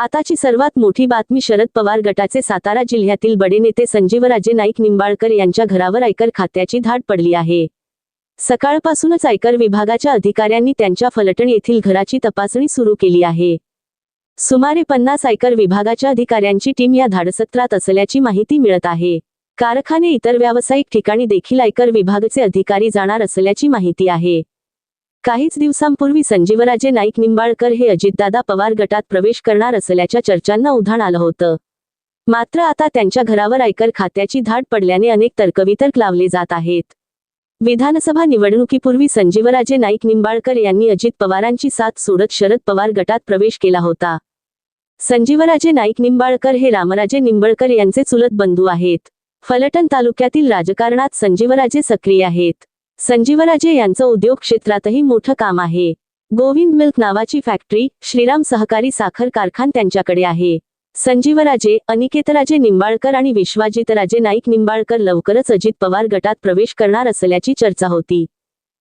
आताची सर्वात मोठी बातमी शरद पवार गटाचे सातारा जिल्ह्यातील बडे नेते संजीवराजे नाईक निंबाळकर यांच्या घरावर आयकर खात्याची धाड पडली आहे. सकाळपासूनच आयकर विभागाच्या अधिकाऱ्यांनी त्यांच्या फलटण येथील घराची तपासणी सुरू केली आहे. सुमारे पन्नास आयकर विभागाच्या अधिकाऱ्यांची टीम या धाडसत्रात असल्याची माहिती मिळत आहे. कारखाने इतर व्यावसायिक ठिकाणी देखील आयकर विभागाचे अधिकारी जाणार असल्याची माहिती आहे. काहीच दिवसांपूर्वी संजीवराजे नाईक निंबाळकर हे अजितदादा पवार गटात प्रवेश करणार असल्याच्या चर्चांना उधाण आलं होतं. मात्र आता त्यांच्या घरावर आयकर खात्याची धाड पडल्याने अनेक तर्कवितर्क लावले जात आहेत. विधानसभा निवडणुकीपूर्वी संजीवराजे नाईक निंबाळकर यांनी अजित पवारांची साथ सोडत शरद पवार गटात प्रवेश केला होता. संजीवराजे नाईक निंबाळकर हे रामराजे निंबाळकर यांचे चुलत बंधू आहेत. फलटण तालुक्यातील राजकारणात संजीवराजे सक्रिय आहेत. संजीवराजे यांचं उद्योग क्षेत्रातही मोठं काम आहे. गोविंद मिल्क नावाची फॅक्टरी श्रीराम सहकारी साखर कारखान त्यांच्याकडे आहे. संजीवराजे अनिकेतराजे निंबाळकर आणि विश्वाजितराजे नाईक निंबाळकर लवकरच अजित पवार गटात प्रवेश करणार असल्याची चर्चा होती.